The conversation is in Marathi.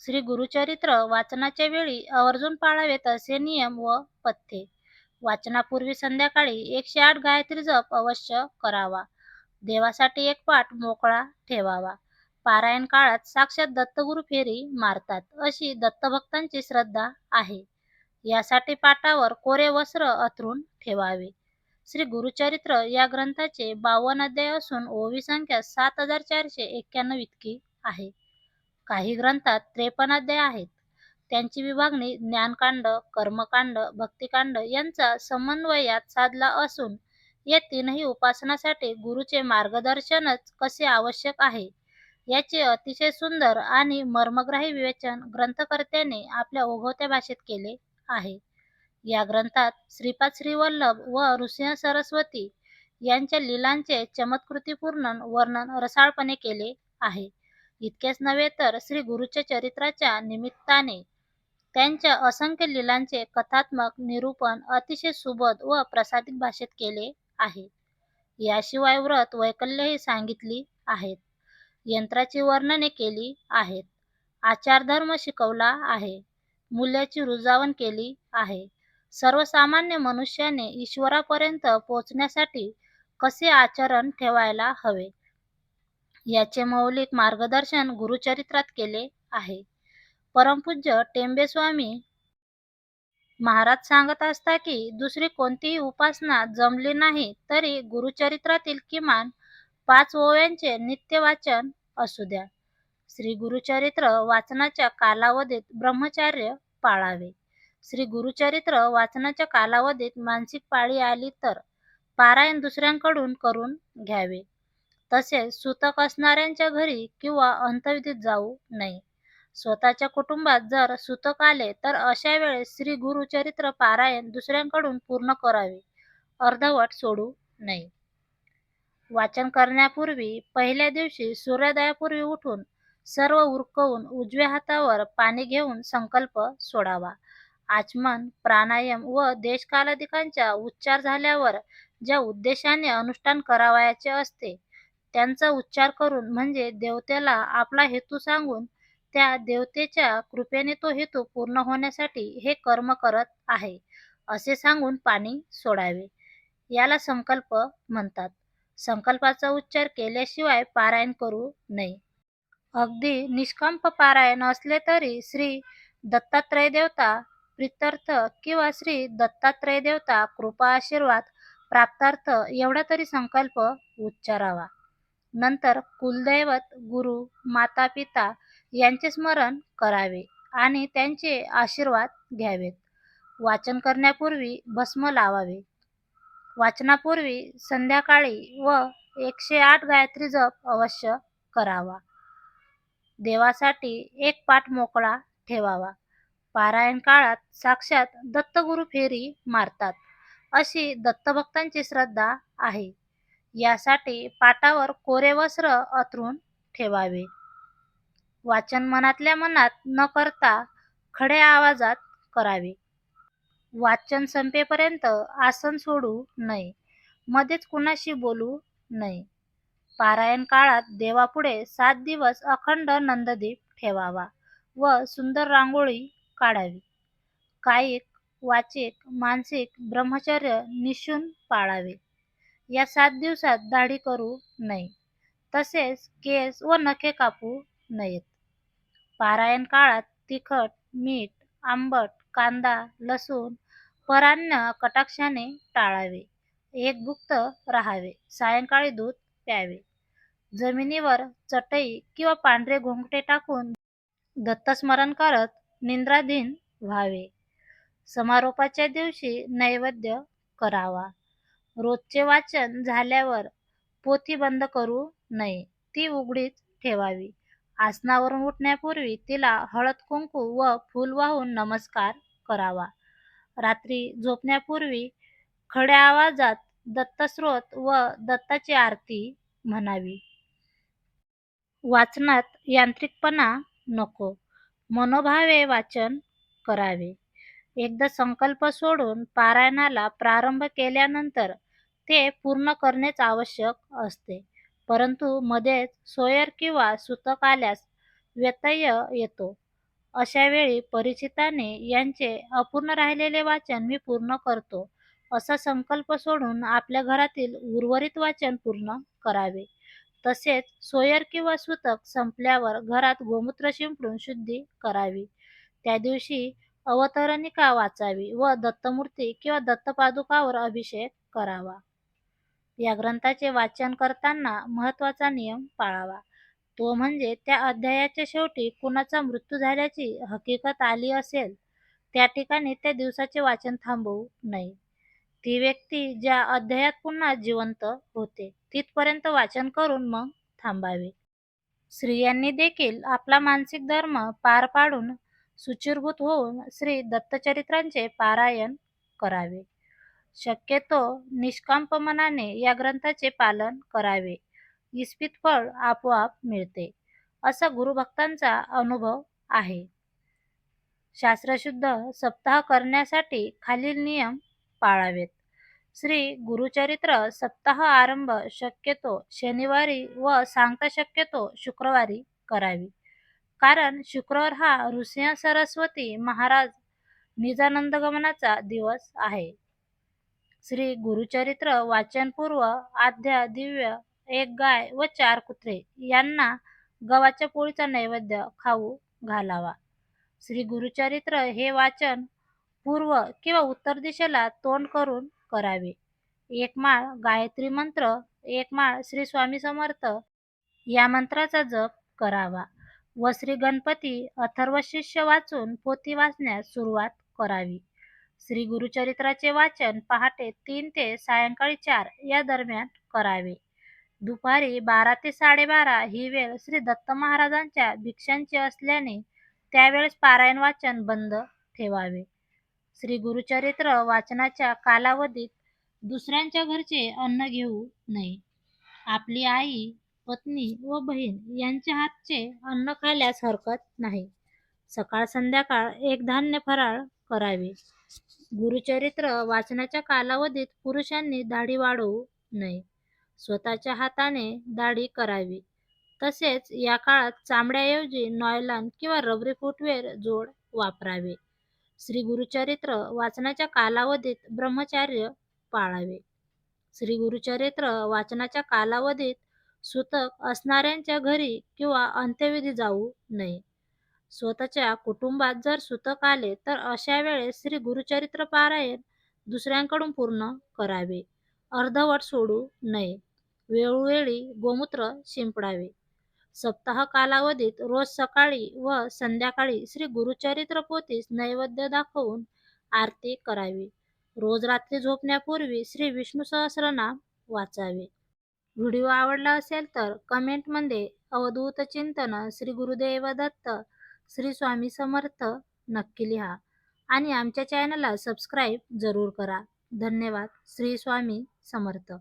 श्री गुरुचरित्र वाचनाच्या वेळी आवर्जून पाळावेत असे नियम व पथ्ये. वाचनापूर्वी संध्याकाळी एकशे आठ गायत्री जप अवश्य करावा. देवासाठी एक पाठ मोकळा ठेवावा. पारायण काळात साक्षात दत्तगुरु फेरी मारतात अशी दत्तभक्तांची श्रद्धा आहे. यासाठी पाटावर कोरे वस्त्र अथरून ठेवावे. श्री गुरुचरित्र या ग्रंथाचे बावन्न अध्याय असून ओवी संख्या सात हजार चारशे एक्क्याण्णव इतकी आहे. काही ग्रंथात त्रेपन्न अध्याय आहेत. त्यांची विभागणी ज्ञानकांड कर्मकांड भक्तिकांड यांचा समन्वयात साधला असून या तीनही उपासनासाठी गुरुचे मार्गदर्शनच कसे आवश्यक आहे? याचे अतिशय सुंदर आणि मर्मग्राही विवेचन ग्रंथकर्त्याने आपल्या ओघवत्या भाषेत केले आहे. या ग्रंथात श्रीपाद श्रीवल्लभ व ऋषिंह सरस्वती यांच्या लीलांचे चमत्कृतीपूर्ण वर्णन रसाळपणे केले आहे. इतकेच नव्हे तर श्री गुरुच्या चरित्राच्या निमित्ताने त्यांच्या असंख्य लीलांचे कथात्मक निरूपण अतिशय सुबोध व प्रसादित भाषेत केले आहे. याशिवाय व्रत वैकल्यही सांगितली आहेत. यंत्राची वर्णने केली आहेत. आचारधर्म शिकवला आहे. मूल्याची रुजावण केली आहे. सर्वसामान्य मनुष्याने ईश्वरापर्यंत पोचण्यासाठी कसे आचरण ठेवायला हवे? याचे मौलिक मार्गदर्शन गुरुचरित्रात केले आहे. परमपूज्य टेंबेस्वामी महाराज सांगत असता की दुसरी कोणतीही उपासना जमली नाही तरी गुरुचरित्रातील किमान पाच ओव्यांचे नित्य वाचन असू द्या. श्री गुरुचरित्र वाचनाच्या कालावधीत ब्रह्मचार्य पाळावे. श्री गुरुचरित्र वाचनाच्या कालावधीत मानसिक पाळी आली तर पारायण दुसऱ्यांकडून करून घ्यावे. तसेच सुतक असणाऱ्यांच्या घरी किंवा अंतविधीत जाऊ नये. स्वतःच्या कुटुंबात जर सुतक आले तर अशा वेळेस श्री गुरुचरित्र पारायण दुसऱ्यांकडून पूर्ण करावे. अर्धवट सोडू नये. वाचन करण्यापूर्वी पहिल्या दिवशी सूर्योदयापूर्वी उठून सर्व उरकवून उजव्या हातावर पाणी घेऊन संकल्प सोडावा. आचमन प्राणायाम व देशकालाधिकांचा उच्चार झाल्यावर ज्या उद्देशाने अनुष्ठान करावयाचे असते त्यांचा उच्चार करून म्हणजे देवतेला आपला हेतू सांगून त्या देवतेच्या कृपेने तो हेतू पूर्ण होण्यासाठी हे कर्म करत आहे असे सांगून पाणी सोडावे. याला संकल्प म्हणतात. संकल्पाचा उच्चार केल्याशिवाय पारायण करू नये. अगदी निष्कंप पारायण असले तरी श्री दत्तात्रय देवता प्रित्यर्थ किंवा श्री दत्तात्रय देवता कृपा आशीर्वाद प्राप्तार्थ एवढा तरी संकल्प उच्चारावा. नंतर कुलदैवत गुरु माता पिता यांचे स्मरण करावे आणि त्यांचे आशीर्वाद घ्यावेत. वाचन करण्यापूर्वी भस्म लावावे. वाचनापूर्वी संध्याकाळी व एकशे आठ गायत्री जप अवश्य करावा. देवासाठी एक पाठ मोकळा ठेवावा. पारायण काळात साक्षात दत्तगुरु फेरी मारतात अशी दत्तभक्तांची श्रद्धा आहे. यासाठी पाटावर कोरे वस्त्र अथरून ठेवावे. वाचन मनातल्या मनात न करता खड्या आवाजात करावे. वाचन संपेपर्यंत आसन सोडू नये. मध्येच कुणाशी बोलू नये. पारायण काळात देवापुढे सात दिवस अखंड नंददीप ठेवावा व सुंदर रांगोळी काढावी. कायिक वाचिक मानसिक ब्रह्मचर्य निशून पाळावे. या सात दिवसात दाढी करू नये. तसेच केस व नखे कापू नयेत. पारायण काळात तिखट मीठ आंबट कांदा लसूण परान्न कटाक्षाने टाळावे. एक भुक्त राहावे. सायंकाळी दूध प्यावे. जमिनीवर चटई किंवा पांढरे घोंगटे टाकून दत्तस्मरण करत निंद्राधीन व्हावे. समारोपाच्या दिवशी नैवेद्य करावा. रोजचे वाचन झाल्यावर पोथी बंद करू नये. ती उघडीच ठेवावी. आसनावरून उठण्यापूर्वी तिला हळद कुंकू व फूल वाहून नमस्कार करावा. रात्री झोपण्यापूर्वी खड्या आवाजात दत्तस्रोत व दत्ताची आरती म्हणावी. वाचनात यांत्रिकपणा नको. मनोभावे वाचन करावे. एकदा संकल्प सोडून पारायणाला प्रारंभ केल्यानंतर ते पूर्ण करणेच आवश्यक असते. परंतु मध्येच सोयर किंवा सुतक आल्यास व्यत्यय येतो. अशा वेळी परिचिताने यांचे अपूर्ण राहिलेले वाचन मी पूर्ण करतो. असा संकल्प सोडून आपल्या घरातील उर्वरित वाचन पूर्ण करावे. तसेच सोयर किंवा सुतक संपल्यावर घरात गोमूत्र शिंपडून शुद्धी करावी. त्या दिवशी अवतरणिका वाचावी व दत्तमूर्ती किंवा दत्तपादुकावर अभिषेक करावा? या ग्रंथाचे वाचन करताना महत्त्वाचा नियम पाळावा. तो म्हणजे त्या अध्यायाच्या शेवटी कुणाचा मृत्यू झाल्याची हकीकत आली असेल त्या ठिकाणी त्या दिवसाचे वाचन थांबवू नये. ती व्यक्ती ज्या अध्यायात पुन्हा जिवंत होते तिथपर्यंत वाचन करून मग थांबावे. स्त्रियांनी देखील आपला मानसिक धर्म पार पाडून सुचिरभूत होऊन श्री दत्तचरित्रांचे पारायण करावे. शक्यतो निष्कांप मनाने या ग्रंथाचे पालन करावे. इस्पित फळ आपोआप मिळते असा गुरुभक्तांचा अनुभव आहे. शास्त्रशुद्ध सप्ताह करण्यासाठी खालील नियम पाळावेत. श्री गुरुचरित्र सप्ताह आरंभ शक्यतो शनिवारी व सांगता शक्यतो शुक्रवारी करावी. कारण शुक्रवार हा नृसिंह सरस्वती महाराज निजानंदगमनाचा दिवस आहे. श्री गुरुचरित्र वाचनपूर्व आद्या दिव्य एक गाय व चार कुत्रे यांना गव्हाच्या पोळीचा नैवेद्य खाऊ घालावा. श्री गुरुचरित्र हे वाचन पूर्व किंवा उत्तर दिशेला तोंड करून करावे. एक माळ गायत्री मंत्र एक माळ श्री स्वामी समर्थ या मंत्राचा जप करावा. व श्री गणपती अथर्व शिष्य वाचून पोथी वाचण्यास सुरुवात करावी. श्री गुरुचरित्राचे वाचन पहाटे तीन ते सायंकाळी चार या दरम्यान करावे. दुपारी बारा ते साडेबारा ही वेळ श्री दत्त महाराजांच्या भिक्षांची असल्याने त्यावेळेस पारायण वाचन बंद ठेवावे. श्री गुरुचरित्र वाचनाच्या कालावधीत दुसऱ्यांच्या घरचे अन्न घेऊ नये. आपली आई पत्नी व बहीण यांच्या हातचे अन्न खाल्यास हरकत नाही. सकाळ संध्याकाळ एक धान्य फराळ करावे. गुरुचरित्र वाचनाच्या कालावधीत पुरुषांनी दाढी वाढवू नये. स्वतःच्या हाताने दाढी करावी. तसेच या काळात चामड्याऐवजी नॉयलॉन किंवा रबरी फुटवेअर जोड वापरावे. श्री गुरुचरित्र वाचनाच्या कालावधीत ब्रह्मचार्य पाळावे. श्री गुरुचरित्र वाचनाच्या कालावधीत सुतक असणाऱ्यांच्या घरी किंवा अंत्यविधी जाऊ नये. स्वतःच्या कुटुंबात जर सुतक आले तर अशा वेळेस श्री गुरुचरित्र पारायण दुसऱ्यांकडून पूर्ण करावे. अर्धवट सोडू नये. वेळोवेळी गोमूत्र शिंपडावे. सप्ताह कालावधीत रोज सकाळी व संध्याकाळी श्री गुरुचरित्र पोथीस नैवेद्य दाखवून आरती करावी. रोज रात्री झोपण्यापूर्वी श्री विष्णू सहस्रनाम वाचावे. व्हिडिओ आवडला असेल तर कमेंटमध्ये अवधूत चिंतन श्री गुरुदेव दत्त श्री स्वामी समर्थ नक्की लिहा आणि आमच्या चॅनलला सबस्क्राईब जरूर करा. धन्यवाद. श्री स्वामी समर्थ.